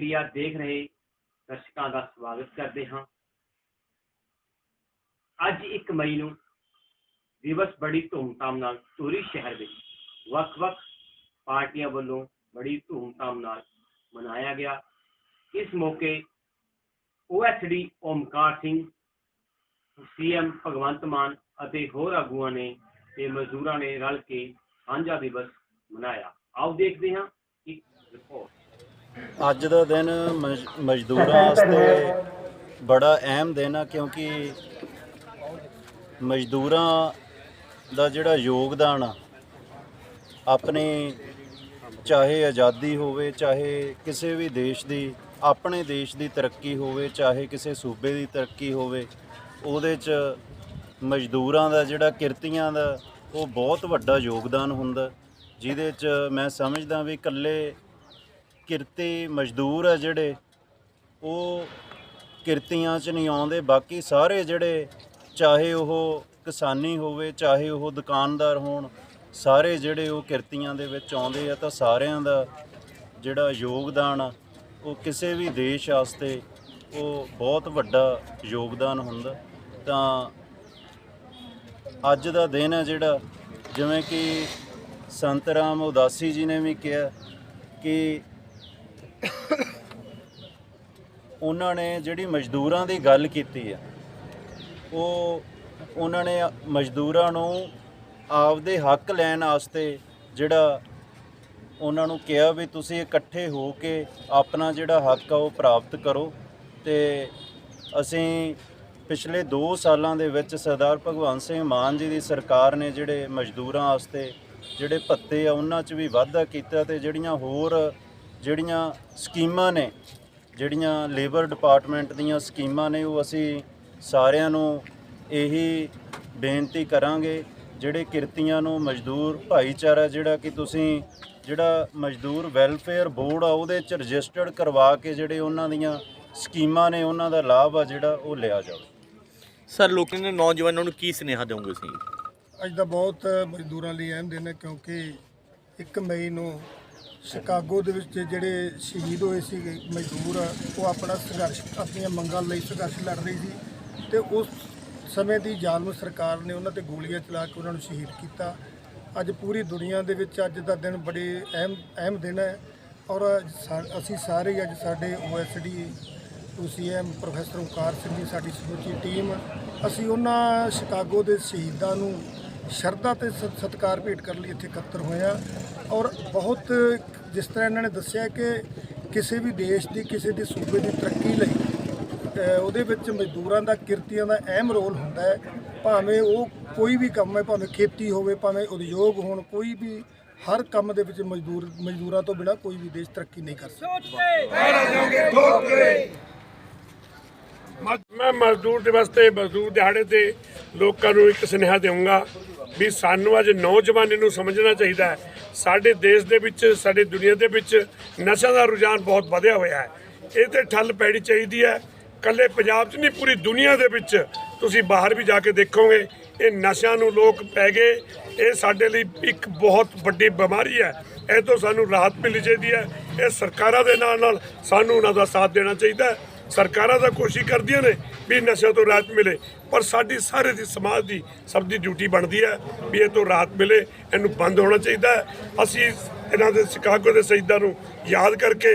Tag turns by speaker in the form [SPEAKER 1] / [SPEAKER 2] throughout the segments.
[SPEAKER 1] India ਦੇਖ ਰਹੇ ਦਰਸ਼ਕਾਂ ਦਾ ਸਵਾਗਤ ਕਰਦੇ ਹਾਂ। ਅੱਜ 1 ਮਈ ਨੂੰ ਦਿਵਸ ਬੜੀ ਧੂਮਧਾਮ ਨਾਲ ਧੂਰੀ ਸ਼ਹਿਰ ਵਿੱਚ ਵੱਖ-ਵੱਖ ਪਾਰਟੀਆਂ ਵੱਲੋਂ ਬੜੀ ਧੂਮਧਾਮ ਨਾਲ ਮਨਾਇਆ ਗਿਆ। ਇਸ ਮੌਕੇ ਓਐਸਡੀ ਓਮਕਾਰ ਸਿੰਘ, ਸੀਐਮ ਭਗਵੰਤ ਮਾਨ ਅਤੇ ਹੋਰ ਆਗੂਆਂ ਨੇ ਤੇ ਮਜ਼ਦੂਰਾਂ ਨੇ ਰਲ ਕੇ ਸਾਂਝਾ ਦਿਵਸ ਮਨਾਇਆ। ਆਓ ਦੇਖਦੇ ਹਾਂ ਇੱਕ ਰਿਪੋਰਟ
[SPEAKER 2] ਅੱਜ ਦਾ ਦਿਨ ਮਜ਼- ਮਜ਼ਦੂਰਾਂ ਵਾਸਤੇ ਬੜਾ ਅਹਿਮ ਦਿਨ ਆ, ਕਿਉਂਕਿ ਮਜ਼ਦੂਰਾਂ ਦਾ ਜਿਹੜਾ ਯੋਗਦਾਨ ਆ, ਆਪਣੀ ਚਾਹੇ ਆਜ਼ਾਦੀ ਹੋਵੇ, ਚਾਹੇ ਕਿਸੇ ਵੀ ਦੇਸ਼ ਦੀ, ਆਪਣੇ ਦੇਸ਼ ਦੀ ਤਰੱਕੀ ਹੋਵੇ, ਚਾਹੇ ਕਿਸੇ ਸੂਬੇ ਦੀ ਤਰੱਕੀ ਹੋਵੇ, ਉਹਦੇ 'ਚ ਮਜ਼ਦੂਰਾਂ ਦਾ ਜਿਹੜਾ ਕਿਰਤੀਆਂ ਦਾ, ਉਹ ਬਹੁਤ ਵੱਡਾ ਯੋਗਦਾਨ ਹੁੰਦਾ। ਜਿਹਦੇ 'ਚ ਮੈਂ ਸਮਝਦਾ ਵੀ ਇਕੱਲੇ ਕਿਰਤੀ ਮਜ਼ਦੂਰ ਆ ਜਿਹੜੇ, ਉਹ ਕਿਰਤੀਆਂ 'ਚ ਨਹੀਂ ਆਉਂਦੇ, ਬਾਕੀ ਸਾਰੇ ਜਿਹੜੇ ਚਾਹੇ ਉਹ ਕਿਸਾਨੀ ਹੋਵੇ, ਚਾਹੇ ਉਹ ਦੁਕਾਨਦਾਰ ਹੋਣ, ਸਾਰੇ ਜਿਹੜੇ ਉਹ ਕਿਰਤੀਆਂ ਦੇ ਵਿੱਚ ਆਉਂਦੇ ਆ ਤਾਂ ਸਾਰਿਆਂ ਦਾ ਜਿਹੜਾ ਯੋਗਦਾਨ ਆ, ਉਹ ਕਿਸੇ ਵੀ ਦੇਸ਼ ਵਾਸਤੇ ਉਹ ਬਹੁਤ ਵੱਡਾ ਯੋਗਦਾਨ ਹੁੰਦਾ। ਤਾਂ ਅੱਜ ਦਾ ਦਿਨ ਹੈ ਜਿਹੜਾ, ਜਿਵੇਂ ਕਿ ਸੰਤ ਰਾਮ ਉਦਾਸੀ ਜੀ ਨੇ ਵੀ ਕਿਹਾ ਕਿ ਉਹਨਾਂ ਨੇ ਜਿਹੜੀ ਮਜ਼ਦੂਰਾਂ ਦੀ ਗੱਲ ਕੀਤੀ ਆ, ਉਹ ਉਹਨਾਂ ਨੇ ਮਜ਼ਦੂਰਾਂ ਨੂੰ ਆਪਦੇ ਹੱਕ ਲੈਣ ਵਾਸਤੇ ਜਿਹੜਾ ਉਹਨਾਂ ਨੂੰ ਕਿਹਾ ਵੀ ਤੁਸੀਂ ਇਕੱਠੇ ਹੋ ਕੇ ਆਪਣਾ ਜਿਹੜਾ ਹੱਕ ਆ ਉਹ ਪ੍ਰਾਪਤ ਕਰੋ ਤੇ ਅਸੀਂ ਪਿਛਲੇ 2 ਸਾਲਾਂ ਦੇ ਵਿੱਚ ਸਰਦਾਰ ਭਗਵੰਤ ਸਿੰਘ ਮਾਨ ਜੀ ਦੀ ਸਰਕਾਰ ਨੇ ਜਿਹੜੇ ਮਜ਼ਦੂਰਾਂ ਵਾਸਤੇ ਜਿਹੜੇ ਭੱਤੇ ਆ, ਉਹਨਾਂ 'ਚ ਵੀ ਵਾਧਾ ਕੀਤਾ ਤੇ ਜਿਹੜੀਆਂ ਹੋਰ ਜਿਹੜੀਆਂ ਸਕੀਮਾਂ ਨੇ ਜਿਹੜੀਆਂ ਲੇਬਰ ਡਿਪਾਰਟਮੈਂਟ ਦੀਆਂ ਸਕੀਮਾਂ ਨੇ ਉਹ ਅਸੀਂ ਸਾਰਿਆਂ ਨੂੰ ਇਹੀ ਬੇਨਤੀ ਕਰਾਂਗੇ ਜਿਹੜੇ ਕਿਰਤੀਆਂ ਨੂੰ ਮਜ਼ਦੂਰ ਭਾਈਚਾਰਾ ਜਿਹੜਾ ਕਿ ਤੁਸੀਂ ਜਿਹੜਾ ਮਜ਼ਦੂਰ ਵੈਲਫੇਅਰ ਬੋਰਡ ਆ ਉਹਦੇ ਚ ਰਜਿਸਟਰਡ ਕਰਵਾ ਕੇ ਜਿਹੜੇ ਉਹਨਾਂ ਦੀਆਂ ਸਕੀਮਾਂ ਨੇ ਉਹਨਾਂ ਦਾ ਲਾਭ ਆ ਜਿਹੜਾ ਉਹ ਲਿਆ ਜਾਵੇ।
[SPEAKER 3] ਸਰ ਲੋਕਾਂ ਨੇ ਨੌਜਵਾਨਾਂ ਨੂੰ ਕੀ ਸੁਨੇਹਾ ਦਿਓਗੇ ਤੁਸੀਂ?
[SPEAKER 4] ਅੱਜ ਦਾ ਬਹੁਤ ਮਜ਼ਦੂਰਾਂ ਲਈ ਅਹਿਮ ਦਿਨ ਹੈ ਕਿਉਂਕਿ 1 ਮਈ ਨੂੰ ਸ਼ਿਕਾਗੋ ਦੇ ਵਿੱਚ ਜਿਹੜੇ ਸ਼ਹੀਦ ਹੋਏ ਸੀ, ਮਜ਼ਦੂਰ, ਉਹ ਆਪਣਾ ਸੰਘਰਸ਼, ਆਪਣੀਆਂ ਮੰਗਾਂ ਲਈ ਸੰਘਰਸ਼ ਲੜ ਰਹੀ ਸੀ ਤੇ ਉਸ ਸਮੇਂ ਦੀ ਜ਼ਾਲਮ ਸਰਕਾਰ ਨੇ ਉਹਨਾਂ ਤੇ ਗੋਲੀਆਂ ਚਲਾ ਕੇ ਉਹਨਾਂ ਨੂੰ ਸ਼ਹੀਦ ਕੀਤਾ। ਅੱਜ ਪੂਰੀ ਦੁਨੀਆ ਦੇ ਵਿੱਚ ਅੱਜ ਦਾ ਦਿਨ ਬੜੇ ਅਹਿਮ ਅਹਿਮ ਦਿਨ ਹੈ ਔਰ ਸਾ- ਅਸੀਂ ਸਾਰੇ ਹੀ ਅੱਜ ਸਾਡੇ OSD CM professor Okar Singh ji ਸਾਡੀ ਸਮੁੱਚੀ ਟੀਮ, ਅਸੀਂ ਉਹਨਾਂ ਸ਼ਿਕਾਗੋ ਦੇ ਸ਼ਹੀਦਾਂ ਨੂੰ ਸ਼ਰਧਾ ਤੇ ਸਤ- ਸਤਿਕਾਰ ਭੇਟ ਕਰਨ ਲਈ ਇੱਥੇ ਇਕੱਤਰ ਹੋਏ ਹਾਂ ਔਰ ਬਹੁਤ ਜਿਸ ਤਰ੍ਹਾਂ ਇਹਨਾਂ ਨੇ ਦੱਸਿਆ ਕਿ ਕਿਸੇ ਵੀ ਦੇਸ਼ ਦੀ, ਕਿਸੇ ਦੇ ਸੂਬੇ ਦੀ ਤਰੱਕੀ ਲਈ ਉਹਦੇ ਵਿੱਚ ਮਜ਼ਦੂਰਾਂ ਦਾ, ਕਿਰਤੀਆਂ ਦਾ ਅਹਿਮ ਰੋਲ ਹੁੰਦਾ ਹੈ। ਭਾਵੇਂ ਉਹ ਕੋਈ ਵੀ ਕੰਮ ਹੈ, ਭਾਵੇਂ ਖੇਤੀ ਹੋਵੇ, ਭਾਵੇਂ ਉਦਯੋਗ ਹੋਣ, ਕੋਈ ਵੀ ਹਰ ਕੰਮ ਦੇ ਵਿੱਚ ਮਜ਼ਦੂਰ ਮਜ਼ਦੂਰਾਂ ਤੋਂ ਬਿਨਾ ਕੋਈ ਵੀ ਦੇਸ਼ ਤਰੱਕੀ ਨਹੀਂ ਕਰ ਸਕਦਾ।
[SPEAKER 5] ਮੈਂ ਮਜ਼ਦੂਰ ਦਿਵਸ ਤੇ ਮਜ਼ਦੂਰ ਦਿਹਾੜੇ ਤੇ ਲੋਕਾਂ ਨੂੰ ਇੱਕ ਸੁਨੇਹਾ ਦੇਵਾਂਗਾ ਵੀ ਸਾਨੂੰ ਅੱਜ ਨੌਜਵਾਨੀ ਨੂੰ ਸਮਝਣਾ ਚਾਹੀਦਾ ਹੈ। ਸਾਡੇ ਦੇਸ਼ ਦੇ ਵਿੱਚ, ਸਾਡੀ ਦੁਨੀਆ ਦੇ ਵਿੱਚ ਨਸ਼ਾ ਦਾ ਰੁਝਾਨ ਬਹੁਤ ਵਧਿਆ ਹੋਇਆ ਹੈ। ਇਹ ਤੇ ਠੱਲ ਪੈਣੀ ਚਾਹੀਦੀ ਹੈ। ਕੱਲੇ ਪੰਜਾਬ 'ਚ ਨਹੀਂ, ਪੂਰੀ ਦੁਨੀਆ ਦੇ ਵਿੱਚ ਤੁਸੀਂ ਬਾਹਰ ਵੀ ਜਾ ਕੇ ਦੇਖੋਗੇ, ਇਹ ਨਸ਼ਿਆਂ ਨੂੰ ਲੋਕ ਪੈ ਗਏ। ਇਹ ਸਾਡੇ ਲਈ ਇੱਕ ਬਹੁਤ ਵੱਡੀ ਬਿਮਾਰੀ ਹੈ। ਇਹ ਤੋਂ ਸਾਨੂੰ ਰਾਹਤ ਮਿਲਣੀ ਚਾਹੀਦੀ ਹੈ। ਇਹ ਸਰਕਾਰਾਂ ਦੇ ਨਾਲ ਨਾਲ ਸਾਨੂੰ ਉਹਨਾਂ ਦਾ ਸਾਥ ਦੇਣਾ ਚਾਹੀਦਾ ਹੈ। ਸਰਕਾਰਾਂ ਤਾਂ ਕੋਸ਼ਿਸ਼ ਕਰਦੀਆਂ ਨੇ ਵੀ ਨਸ਼ਿਆਂ ਤੋਂ ਰਾਹਤ ਮਿਲੇ, ਪਰ ਸਾਡੀ ਸਾਰੇ ਦੀ ਸਮਾਜ ਦੀ ਸਭ ਦੀ ਡਿਊਟੀ ਬਣਦੀ ਹੈ ਵੀ ਇਹ ਤੋਂ ਰਾਹਤ ਮਿਲੇ, ਇਹਨੂੰ ਬੰਦ ਹੋਣਾ ਚਾਹੀਦਾ ਹੈ। ਅਸੀਂ ਇਹਨਾਂ ਦੇ ਸ਼ਿਕਾਗੋ ਦੇ ਸ਼ਹੀਦਾਂ ਨੂੰ ਯਾਦ ਕਰਕੇ,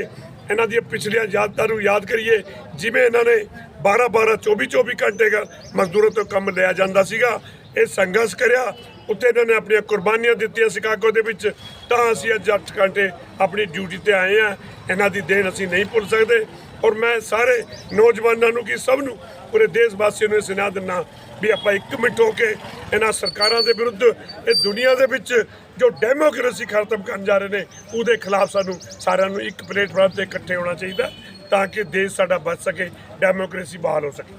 [SPEAKER 5] ਇਹਨਾਂ ਦੀਆਂ ਪਿਛਲੀਆਂ ਯਾਦਾਂ ਨੂੰ ਯਾਦ ਕਰੀਏ, ਜਿਵੇਂ ਇਹਨਾਂ ਨੇ 12 12 24 24 ਘੰਟੇ ਦਾ ਮਜ਼ਦੂਰਾਂ ਤੋਂ ਕੰਮ ਲਿਆ ਜਾਂਦਾ ਸੀਗਾ, ਇਹ ਸੰਘਰਸ਼ ਕਰਿਆ ਉੱਤੇ ਇਹਨਾਂ ਨੇ ਆਪਣੀਆਂ ਕੁਰਬਾਨੀਆਂ ਦਿੱਤੀਆਂ ਸ਼ਿਕਾਗੋ ਦੇ ਵਿੱਚ, ਤਾਂ ਅਸੀਂ ਅੱਜ 8 ਘੰਟੇ ਆਪਣੀ ਡਿਊਟੀ ਤੇ ਆਏ ਆ ਇਹਨਾਂ ਦੀ ਦੇਣ ਅਸੀਂ ਨਹੀਂ ਭੁੱਲ ਸਕਦੇ। ਔਰ ਮੈਂ ਸਾਰੇ ਨੌਜਵਾਨਾਂ ਨੂੰ ਕਿ ਸਭ ਨੂੰ ਪੂਰੇ ਦੇਸ਼ ਵਾਸੀਆਂ ਨੂੰ ਇਹ ਸੁਨੇਹਾ ਦਿੰਦਾ ਵੀ ਆਪਾਂ ਇੱਕ ਮਿੰਟ ਹੋ ਕੇ ਇਹਨਾਂ ਸਰਕਾਰਾਂ ਦੇ ਵਿਰੁੱਧ ਇਹ ਦੁਨੀਆ ਦੇ ਵਿੱਚ ਜੋ ਡੈਮੋਕ੍ਰੇਸੀ ਖਤਮ ਕਰਨ ਜਾ ਰਹੇ ਨੇ ਉਹਦੇ ਖਿਲਾਫ ਸਾਨੂੰ ਸਾਰਿਆਂ ਨੂੰ ਇੱਕ ਪਲੇਟਫਾਰਮ ਤੇ ਇਕੱਠੇ ਹੋਣਾ ਚਾਹੀਦਾ ਤਾਂ ਕਿ ਦੇਸ਼ ਸਾਡਾ ਬਚ ਸਕੇ ਡੈਮੋਕ੍ਰੇਸੀ ਬਹਾਲ ਹੋ ਸਕੇ।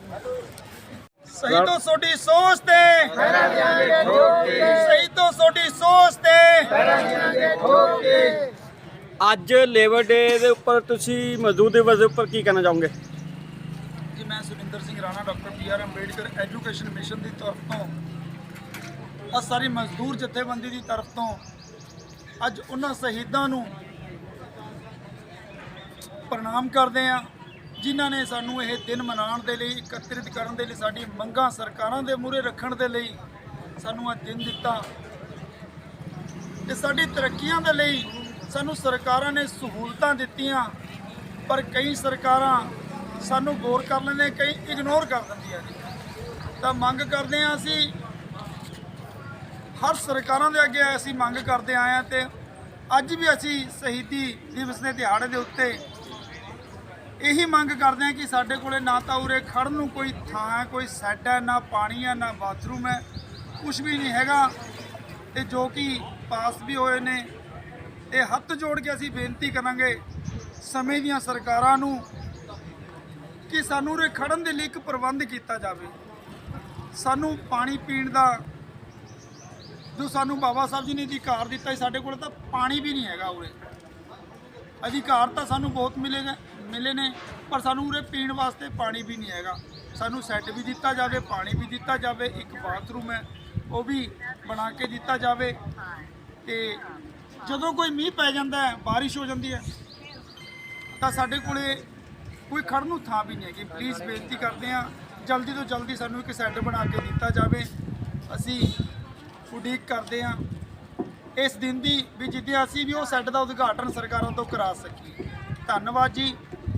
[SPEAKER 6] ਸਹੀ ਤੋਂ ਛੋਟੀ ਸੋਚ ਤੇ। ਸਹੀ ਤੋਂ ਛੋਟੀ ਸੋਚ ਤੇ।
[SPEAKER 7] ਅੱਜ ਲੇਬਰ ਡੇ ਦੇ ਉੱਪਰ ਤੁਸੀਂ ਮਜ਼ਦੂਰ ਦਿਵਸ ਦੇ ਉੱਪਰ ਕੀ ਕਹਿਣਾ ਚਾਹੋਗੇ?
[SPEAKER 6] ਜੀ, ਮੈਂ Surinder Singh Rana, doctor B R Ambedkar education mission ਦੀ ਤਰਫ ਤੋਂ ਆ ਸਾਰੀ ਮਜ਼ਦੂਰ ਜਥੇਬੰਦੀ ਦੀ ਤਰਫ ਤੋਂ ਅੱਜ ਉਹਨਾਂ ਸ਼ਹੀਦਾਂ ਨੂੰ ਪ੍ਰਣਾਮ ਕਰਦੇ ਹਾਂ, ਜਿਨ੍ਹਾਂ ਨੇ ਸਾਨੂੰ ਇਹ ਦਿਨ ਮਨਾਉਣ ਦੇ ਲਈ, ਇਕੱਤਰਿਤ ਕਰਨ ਦੇ ਲਈ ਸਾਡੀ ਮੰਗਾਂ ਸਰਕਾਰਾਂ ਦੇ ਮੂਹਰੇ ਰੱਖਣ ਦੇ ਲਈ ਸਾਨੂੰ ਇਹ ਦਿਨ ਦਿੱਤਾ। ਤੇ ਸਾਡੀ ਤਰੱਕੀਆਂ ਦੇ ਲਈ ਸਾਨੂੰ ਸਰਕਾਰਾਂ ਨੇ ਸਹੂਲਤਾਂ ਦਿੱਤੀਆਂ, ਪਰ ਕਈ ਸਰਕਾਰਾਂ ਸਾਨੂੰ ਗੌਰ ਕਰ ਲੈਂਦੇ ਕਈ ਇਗਨੋਰ ਕਰ ਦਿੰਦੀਆਂ ਨੇ। ਤਾਂ ਮੰਗ ਕਰਦੇ ਹਾਂ ਅਸੀਂ, ਹਰ ਸਰਕਾਰਾਂ ਦੇ ਅੱਗੇ ਅਸੀਂ ਮੰਗ ਕਰਦੇ ਆਏ ਹਾਂ ਤੇ ਅੱਜ ਵੀ ਅਸੀਂ ਸ਼ਹੀਦੀ ਦਿਵਸ ਦੇ ਦਿਹਾੜੇ ਦੇ ਉੱਤੇ ਇਹੀ ਮੰਗ ਕਰਦੇ ਹਾਂ ਕਿ ਸਾਡੇ ਕੋਲੇ ਨਾ ਤਾਂ ਉਰੇ ਖੜਨ ਨੂੰ ਕੋਈ ਥਾਂ ਹੈ, ਕੋਈ ਸੈੱਡ ਹੈ, ਨਾ ਪਾਣੀ ਹੈ, ਨਾ ਬਾਥਰੂਮ ਹੈ ਕੁਝ ਵੀ ਨਹੀਂ ਹੈਗਾ। ਤੇ ਜੋ ਕਿ ਪਾਸ ਵੀ ਹੋਏ ਨੇ ਇਹ ਹੱਥ ਜੋੜ ਕੇ ਅਸੀਂ ਬੇਨਤੀ ਕਰਾਂਗੇ ਸਮੇਂ ਦੀਆਂ ਸਰਕਾਰਾਂ ਨੂੰ ਕਿ ਸਾਨੂੰ ਉਰੇ ਖੜਨ ਦੇ ਲਈ ਇੱਕ ਪ੍ਰਬੰਧ ਕੀਤਾ ਜਾਵੇ। ਸਾਨੂੰ ਪਾਣੀ ਪੀਣ ਦਾ ਜੋ ਸਾਨੂੰ ਬਾਬਾ ਸਾਹਿਬ ਜੀ ਨੇ ਅਧਿਕਾਰ ਦਿੱਤਾ ਸੀ ਸਾਡੇ ਕੋਲ ਤਾਂ ਪਾਣੀ ਵੀ ਨਹੀਂ ਹੈਗਾ ਉਰੇ। ਅਧਿਕਾਰ ਤਾਂ ਸਾਨੂੰ ਬਹੁਤ ਮਿਲੇ ਮਿਲੇ ਨੇ, ਪਰ ਸਾਨੂੰ ਉਰੇ ਪੀਣ ਵਾਸਤੇ ਪਾਣੀ ਵੀ ਨਹੀਂ ਹੈਗਾ। ਸਾਨੂੰ ਸੈੱਟ ਵੀ ਦਿੱਤਾ ਜਾਵੇ, ਪਾਣੀ ਵੀ ਦਿੱਤਾ ਜਾਵੇ, ਇੱਕ ਬਾਥਰੂਮ ਹੈ, ਉਹ ਵੀ ਬਣਾ ਕੇ ਦਿੱਤਾ ਜਾਵੇ ਤੇ ਜਦੋਂ ਕੋਈ ਮੀਂਹ ਪੈ ਜਾਂਦਾ ਹੈ, ਬਾਰਿਸ਼ ਹੋ ਜਾਂਦੀ ਹੈ, ਤਾਂ ਸਾਡੇ ਕੋਲੇ ਕੋਈ ਖੜਨ ਨੂੰ ਥਾਂ ਵੀ ਨਹੀਂ ਹੈਗੀ। ਪਲੀਜ਼ ਬੇਨਤੀ ਕਰਦੇ ਹਾਂ, ਜਲਦੀ ਤੋਂ ਜਲਦੀ ਸਾਨੂੰ ਇੱਕ ਸੈੱਟ ਬਣਾ ਕੇ ਦਿੱਤਾ ਜਾਵੇ। ਅਸੀਂ ਉਡੀਕ ਕਰਦੇ ਹਾਂ ਇਸ ਦਿਨ ਦੀ ਵੀ ਜਿੱਦੇ ਅਸੀਂ ਵੀ ਉਹ ਸੈੱਟ ਦਾ ਉਦਘਾਟਨ ਸਰਕਾਰਾਂ ਤੋਂ ਕਰਾ ਸਕੀਏ। ਧੰਨਵਾਦ ਜੀ।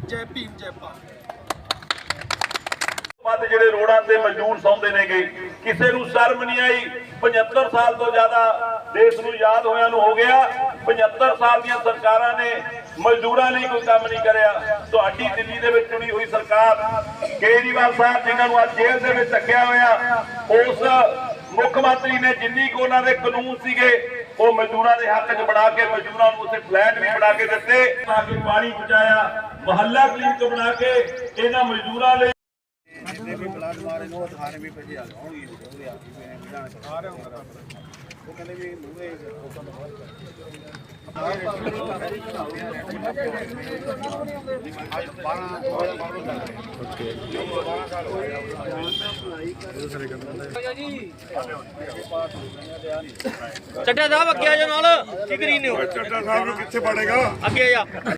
[SPEAKER 6] ਜੈ ਭੀਮ, ਜੈ ਭਾਰਤ।
[SPEAKER 8] ਪਦ ਜਿਹੜੇ ਰੋਡਾਂ ਤੇ ਮਜ਼ਦੂਰ ਸੌਂਦੇ ਨੇਗੇ, ਕਿਸੇ ਨੂੰ ਸ਼ਰਮ ਨਹੀਂ ਆਈ 75 ਸਾਲ ਤੋਂ ਜ਼ਿਆਦਾ ਦੇਸ਼ ਨੂੰ ਯਾਦ ਹੋਇਆਂ ਨੂੰ ਹੋ ਗਿਆ। 75 ਸਾਲ ਦੀਆਂ ਸਰਕਾਰਾਂ ਨੇ ਮਜ਼ਦੂਰਾਂ ਲਈ ਕੋਈ ਕੰਮ ਨਹੀਂ ਕਰਿਆ। ਤੁਹਾਡੀ ਦਿੱਲੀ ਦੇ ਵਿੱਚ ਚੁਣੀ ਹੋਈ ਸਰਕਾਰ, ਕੇਜਰੀਵਾਲ ਸਾਹਿਬ ਜਿਨ੍ਹਾਂ ਨੂੰ ਅੱਜ ਜੇਲ੍ਹ ਦੇ ਵਿੱਚ ਰੱਖਿਆ ਹੋਇਆ, ਉਸ ਮੁੱਖ ਮੰਤਰੀ ਨੇ ਜਿੰਨੀ ਕੁ ਉਹਨਾਂ ਦੇ ਕਾਨੂੰਨ ਸੀਗੇ, ਉਹ ਮਜ਼ਦੂਰਾਂ ਦੇ ਹੱਕ 'ਚ ਬਣਾ ਕੇ ਮਜ਼ਦੂਰਾਂ ਨੂੰ ਉਸੇ ਫਲੈਟ ਵੀ ਬਣਾ ਕੇ ਦਿੱਤੇ। ਤਾਂ ਕਿ ਪਾਣੀ ਪਹੁੰਚਾਇਆ, ਮੁਹੱਲਾ ਕਲੀਨਿਕ ਬਣਾ ਕੇ ਇਹਨਾਂ ਮਜ਼ਦੂਰਾਂ ਲਈ।
[SPEAKER 3] ਚੱਡਾ ਸਾਹਿਬ ਅੱਗੇ ਆ ਜਾ ਨਾਲ। ਕੀ ਕਰੀ ਨੇ
[SPEAKER 5] ਚੱਡਾ ਸਾਹਿਬ ਨੂੰ ਕਿੱਥੇ ਪੜੇਗਾ?
[SPEAKER 3] ਅੱਗੇ ਆ ਜਾ।